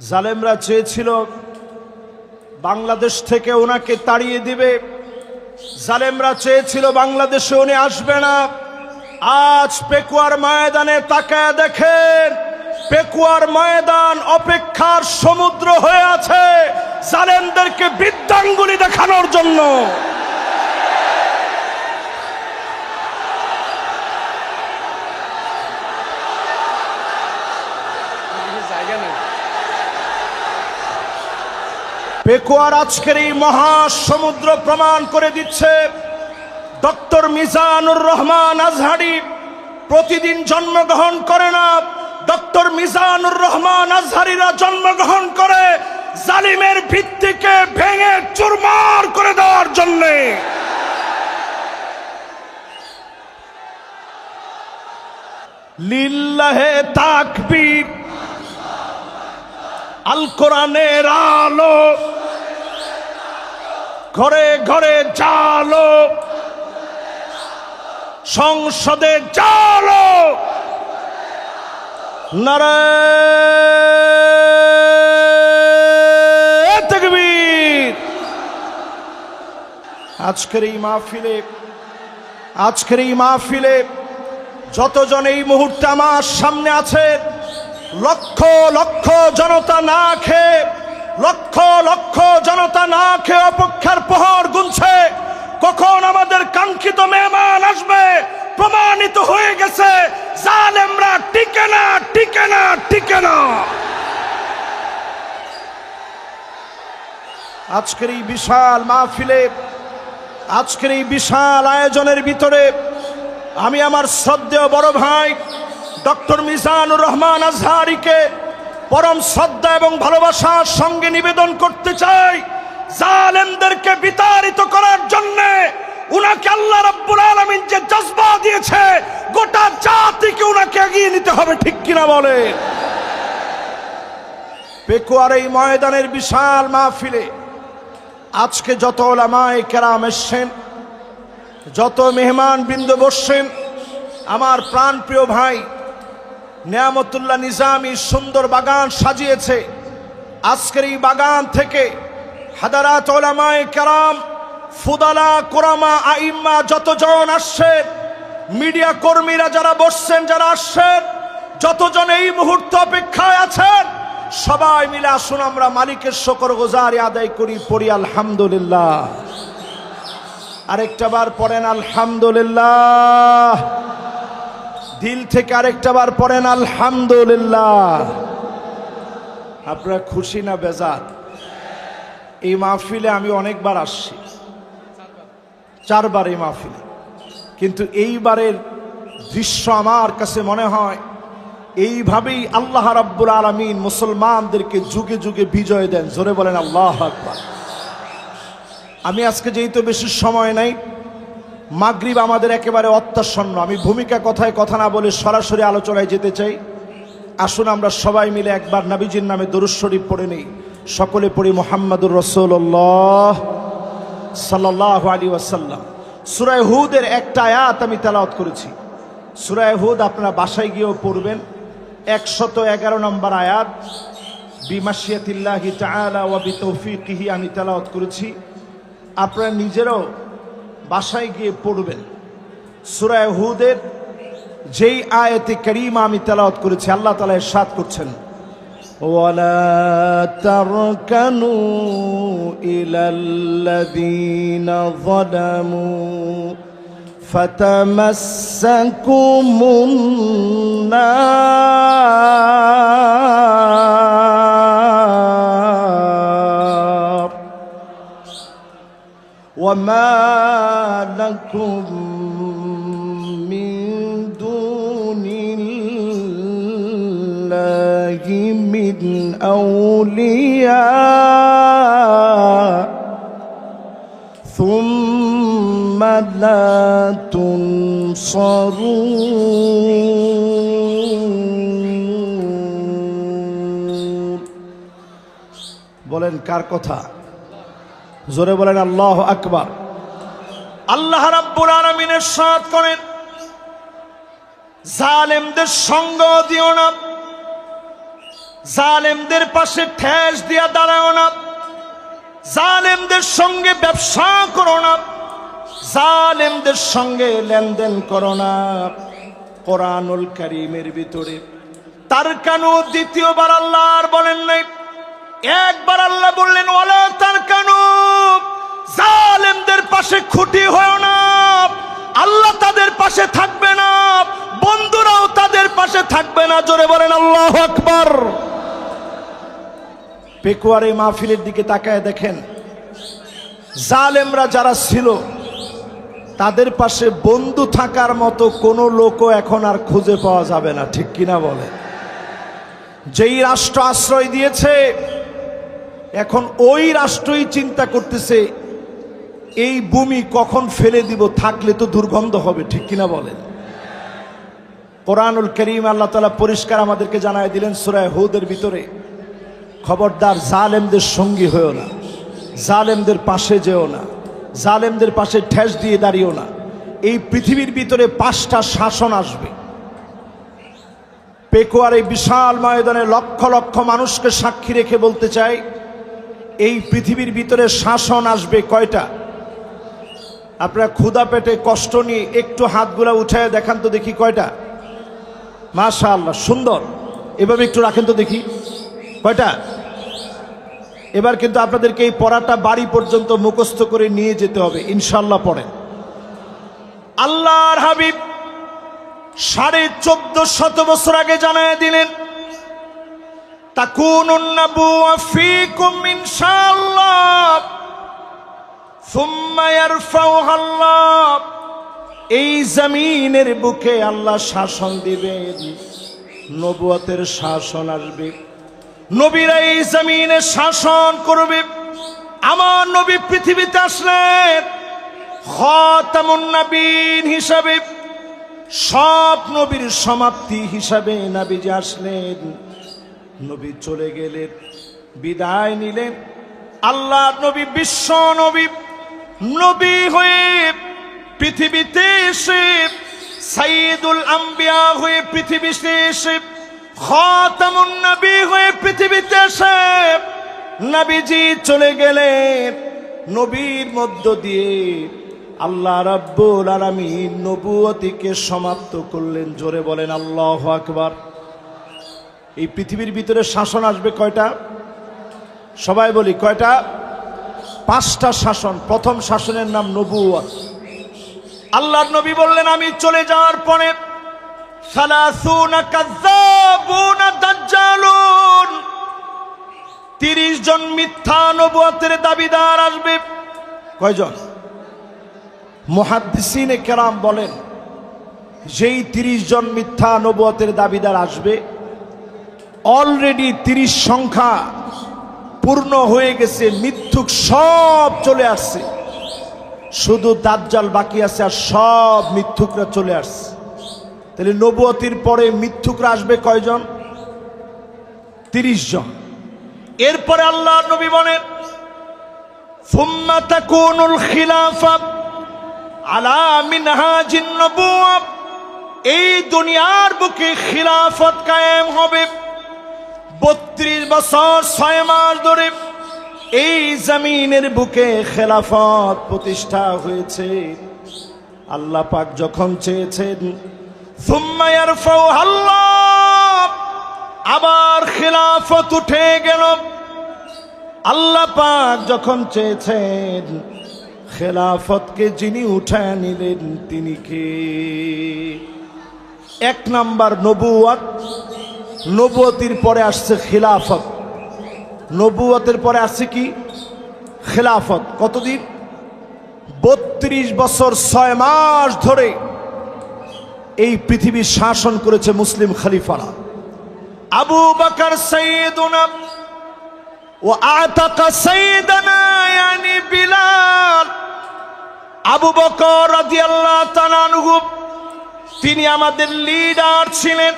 জালেমরা চেয়েছিল বাংলাদেশ থেকে ওনাকে তাড়িয়ে দিবে। জালেমরা চেয়েছিল বাংলাদেশে উনি আসবে না। আজ পেকুয়ার ময়দানে তাকায় দেখেন, পেকুয়ার ময়দান অপেক্ষার সমুদ্র হয়ে আছে। জালেমদেরকে বৃদ্ধাঙ্গুলি দেখানোর জন্য। পেকুয়ার আজকের এই মহাসমুদ্র প্রমাণ করে দিচ্ছে ডক্টর মিজানুর রহমান আজহারি। প্রতিদিন জন্মগ্রহণ করে না। ডক্টর মিজানুর রহমান আজহারিরা জন্মগ্রহণ করে জালিমের ভিত্তিকে ভেঙে চুরমার করে দেওয়ার জন্যে। লিল্লাহে তাকবীর, আল কোরআনের আলো ঘরে ঘরে জালো সংসদে জালো নারায়ণ তাকবীর আজকের এই মাহফিলে, আজকের এই মাহফিলে যতজন এই মুহূর্তে আমার সামনে আছে, লক্ষ লক্ষ জনতা না খেয়ে লক্ষ লক্ষ জনতা না খেয়ে অপেক্ষার প্রহর গুনছে। কখন আমাদের কাঙ্ক্ষিত মেহমান আসবে? প্রমাণিত হয়ে গেছে, জালেমরা টিকে না টিকে না টিকে না। আজকের এই বিশাল মাহফিলে, আজকের এই বিশাল আয়োজনের ভিতরে আমি আমার শ্রদ্ধেয় বড় ভাই ডক্টর মিজানুর রহমান আজহারিকে পরম শ্রদ্ধা এবং ভালোবাসার সঙ্গে নিবেদন করতে চাই জালেমদেরকে বিতাড়িত করার জন্য উনাকে আল্লাহ রাব্বুল আলামিন যে জজবা দিয়েছে, গোটা জাতিকে উনাকে এগিয়ে নিতে হবে, ঠিক কিনা বলে? পেকুয়ার এই ময়দানের বিশাল মাহফিলে আজকে যত ওলামায়ে কেরাম এসছেন, যত মেহমান বৃন্দ বসছেন, আমার প্রাণপ্রিয় ভাই নিয়ামতুল্লাহ নিজামি সুন্দর বাগান সাজিয়েছে। আজকের এই বাগান থেকে হাদারাত ওলামায়ে কেরাম, ফুদালা, কোরামা, আইম্মা যতজন আসছেন মিডিয়া কর্মীরা যারা বসছেন, যারা আসছেন, যতজন এই মুহূর্তে অপেক্ষায় আছেন, সবাই মিলে আসুন, আমরা মালিকের শকর গোজারি আদায় করি, পড়ি আলহামদুলিল্লাহ। আরেকটা বার পড়েন, আলহামদুলিল্লাহ। দিল থেকে আরেকটা বার পড়েন, আলহামদুলিল্লাহ। আপনারা খুশি না বেজার? এই মাহফিলে আমি অনেকবার আসছি। চারবার এই মাহফিলে। কিন্তু এইবারের দৃশ্য আমার কাছে মনে হয়, এইভাবেই আল্লাহ রাব্বুল আলমিন মুসলমানদেরকে যুগে যুগে বিজয় দেন। জোরে বলেন, আল্লাহ আকবার। আমি আজকে যেহেতু বেশি সময় নাই মাগরিব আমাদের একেবারে অত্যাসন্ন। আমি ভূমিকা কথায় কথা না বলে সরাসরি আলোচনায় যেতে চাই। আসুন আমরা সবাই মিলে একবার নাবিজির নামে দরুদ শরীফ পড়ে নেই। সকলে পড়ি মোহাম্মদুর রসুল্লাহ সাল্লাহ আলী ওয়াসাল্লাম। সুরায় হুদের একটা আয়াত আমি তেলাওয়াত করেছি। সুরায় হুদ আপনারা বাসায় গিয়েও পড়বেন। একশত এগারো নম্বর আয়াত, বিমাশিয়াতিল্লাহি তাআলা ওয়া বিতৌফিকিহি আমি তেলাওয়াত করেছি। আপনারা নিজেরাও বাসায় গিয়ে পড়বেন সুরায় হুদের যেই আয়াতে করিমা আমি তেলাওয়াত করেছি আল্লাহ তালা সাত করছেন ولا تركنوا إلى الذين ظلموا فتمسكم النار وما لكم من دون الله من أولياء ثم لا تنصرون বলেন কার কথা জোরে বলেন আল্লাহ আকবার আল্লাহ রাব্বুল আলামিনের সাথ করেন, জালেমদের সঙ্গ দিও না, জালেমদের পাশে ঠেস দিয়া দাঁড়াও না, জালেমদের সঙ্গে ব্যবসা করো না, জালেমদের সঙ্গে লেনদেন করো না। কোরআনুল করিমের ভিতরে তার কেন দ্বিতীয়বার আল্লাহ আর বলেন নাই, একবার আল্লাহ বললেন ওলা তার কেন জালেমদের পাশে খুঁটি হয় না। আল্লাহ তাদের পাশে থাকবে না। বন্ধুরাও তাদের পাশে থাকবে না। জোরে বলেন, আল্লাহ আকবার। পেকুয়ারে মাহফিলের দিকে তাকায় দেখেন, জালেমরা যারা ছিল, তাদের পাশে বন্ধু থাকার মতো কোনো লোকও এখন আর খুঁজে পাওয়া যাবে না। ঠিক কিনা বলে? যেই রাষ্ট্র আশ্রয় দিয়েছে, এখন ওই রাষ্ট্রই চিন্তা করতেছে এই ভূমি কখন ফেলে দিব থাকলে তো দুর্গন্ধ হবে, ঠিক কিনা বলেন? কোরআনুল করিম আল্লাহ তালা পরিষ্কার আমাদেরকে জানায় দিলেন সুরায় হুদের ভিতরে, খবরদার জালেমদের সঙ্গী হয়েও না, জালেমদের পাশে যেও না, জালেমদের পাশে ঠেস দিয়ে দাঁড়িয়েও না। এই পৃথিবীর ভিতরে পাঁচটা শাসন আসবে। পেকুয়ার এই বিশাল ময়দানে লক্ষ লক্ষ মানুষকে সাক্ষী রেখে বলতে চাই, এই পৃথিবীর ভিতরে শাসন আসবে কয়টা? আপনারা ক্ষুদা পেটে কষ্ট নিয়ে একটু হাতগুলা উঠায় দেখান তো দেখি কয়টা। মাশা আল্লাহ সুন্দর। এভাবে একটু রাখেন তো দেখি। কয়টা? এবার কিন্তু আপনাদেরকে এই পড়াটা বাড়ি পর্যন্ত মুখস্থ করে নিয়ে যেতে হবে ইনশাল্লাহ পড়েন। আল্লাহর হাবিব সাড়ে চোদ্দ শত বছর আগে জানায় দিলেন তাকুন ফিকুম আল্লাহ এই জমিনের বুকে আল্লাহ শাসন দিবেন। নবুয়তের শাসন আসবে। নবীরা এই জমিনে শাসন করবে। আমার নবী পৃথিবীতে আসলেন। খতামুন নবীন হিসাবে। সব নবীর সমাপ্তি হিসাবে নবীজি আসলেন। নবী চলে গেলেন। বিদায় নিলেন। আল্লাহ নবী বিশ্ব নবী। নবী হয়ে পৃথিবীতে এসে সাইদুল আম্বিয়া হয়ে পৃথিবীতে এসে, খাতামুন নবী হয়ে পৃথিবীতে এসে, নবীজি চলে গেলেন নবীর মধ্য দিয়ে আল্লাহ রাব্বুল আলামিন নবুয়তিকে সমাপ্ত করলেন। জোরে বলেন, আল্লাহ আকবার। এই পৃথিবীর ভিতরে শাসন আসবে কয়টা? সবাই বলি, কয়টা? পাঁচটা শাসন, প্রথম শাসনের নাম নবুয়ত আল্লাহ নবী বললেন, আমি চলে যাওয়ার পরে তিরিশ জন মিথ্যা নবুয়তের দাবিদার আসবে। কয়জন? মুহাদ্দিসিনে কেরাম বলেন, যেই তিরিশ জন মিথ্যা নবুয়তের দাবিদার আসবে অলরেডি তিরিশ সংখ্যা পূর্ণ হয়ে গেছে, মিথ্যুক সব চলে আসছে। শুধু দাজ্জাল বাকি আছে আর সব মিথ্যুকরা চলে আসছে। তাহলে নবুয়তির পরে মিথ্যুকরা আসবে কয়জন? তিরিশ জন। এরপরে আল্লাহ নবী বলেন এই দুনিয়ার বুকে খিলাফত কায়েম হবে। বত্রিশ বছর ছয় মাস ধরে এই জামিনের বুকে খেলাফত প্রতিষ্ঠা হয়েছে। আল্লাহ পাক যখন চেয়েছেন আবার খেলাফত উঠে গেল। আল্লাহ পাক যখন চেয়েছেন, খেলাফতকে যিনি উঠায় নিলেন তিনি কে? এক নাম্বার নবুয়াত নবুয়তির পরে আসছে খিলাফত। নবুয়তের পরে আসছে কি? খেলাফত। কতদিন? বত্রিশ বছর ছয় মাস ধরে এই পৃথিবী শাসন করেছে মুসলিম খলিফারা। আবু বকর ও বিলাল। আবু বকর তিনি আমাদের লিডার ছিলেন।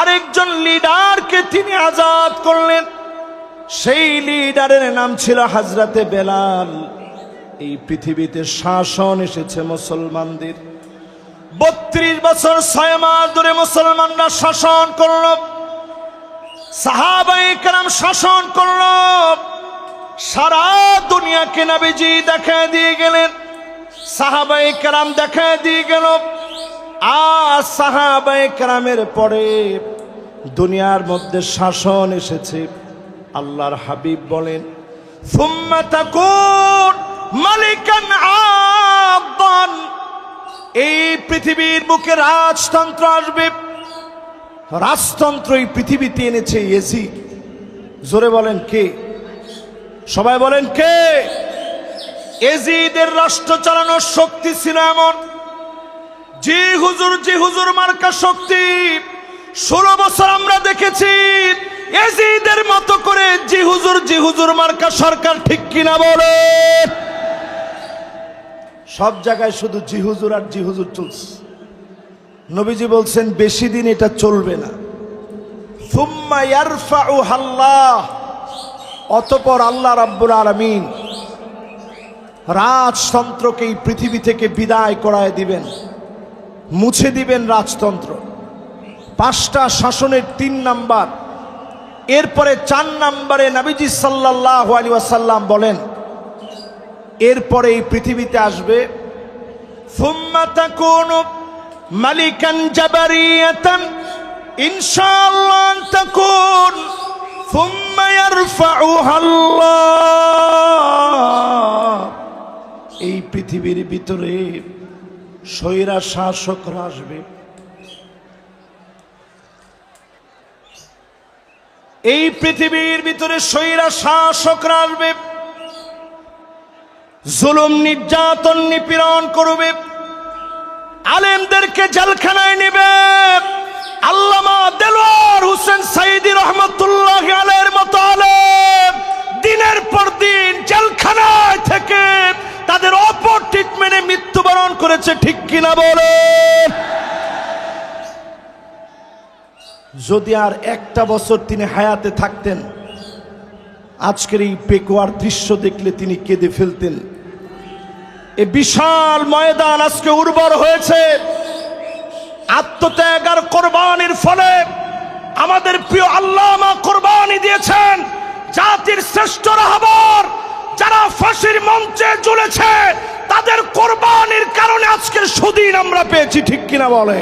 আরেকজন লিডারকে তিনি আজাদ করলেন। সেই লিডারের নাম ছিল হাজরাতে বেলাল। এই পৃথিবীতে শাসন এসেছে মুসলমানদের। বত্রিশ বছর ছয় মাস ধরে মুসলমানরা শাসন করল। সাহাবাই কেরাম শাসন করল। সারা দুনিয়াকে নবীজি দেখা দিয়ে গেলেন। সাহাবাই কেরাম দেখা দিয়ে গেল। আর পরে দুনিয়ার মধ্যে শাসন এসেছে। আল্লাহর হাবিব বলেন মালিকান এই পৃথিবীর বুকে রাজতন্ত্র আসবে। রাজতন্ত্র এই পৃথিবীতে এনেছে এসি জোরে বলেন কে? সবাই বলেন কে? এজিদের রাষ্ট্র চালানোর শক্তি ছিল এমন জি হুজুর জি হুজুর, মার্কা শক্তি। ষোলো বছর আমরা দেখেছি, এজিদের মতো করে জি হুজুর জি হুজুর, মার্কা সরকার ঠিক কিনা বলে? সব জায়গায় শুধু জি হুজুর আর জি হুজুর চলছে। নবীজি বলছেন, বেশি দিন এটা চলবে না। অতপর আল্লাহ রাব্বুল আলামিন রাজতন্ত্রকে এই পৃথিবী থেকে বিদায় করায় দিবেন। মুছে দিবেন রাজতন্ত্র। পাঁচটা শাসনের তিন নাম্বার। এরপরে চার নাম্বারে নাবিজি সাল্লাহ আলী ওয়াসাল্লাম বলেন, এরপরে এই পৃথিবীতে আসবে মালিকান আল্লাহ এই পৃথিবীর ভিতরে স্বৈরা শাসকরা আসবে। এই পৃথিবীর ভিতরে স্বৈরা শাসকরা আসবে। জুলুম, নির্যাতন, নিপীড়ন করবে। আলেমদেরকে জেলখানায় নেবে। আল্লামা দেলোয়ার হোসেন সাইদি রহমতুল্লাহ আলের মতো আলেম দিনের পর দিন জেলখানায় থেকে তাদের অপর ট্রিটমেন্টে মৃত্যুবরণ করেছে, ঠিক কিনা বলে? যদি আর একটা বছর তিনি হায়াতে থাকতেন, আজকের এই পেকুয়ার দৃশ্য দেখলে তিনি কেঁদে ফেলতেন। এ বিশাল ময়দান আজকে উর্বর হয়েছে। আত্মত্যাগ আর কোরবানির ফলে আমাদের প্রিয় আল্লামা কোরবানি দিয়েছেন, জাতির শ্রেষ্ঠ রাহবর, যারা ফাঁসির মঞ্চে ঝুলেছে তাদের কোরবানির কারণে আজকের সুদিন আমরা পেয়েছি ঠিক কিনা বলে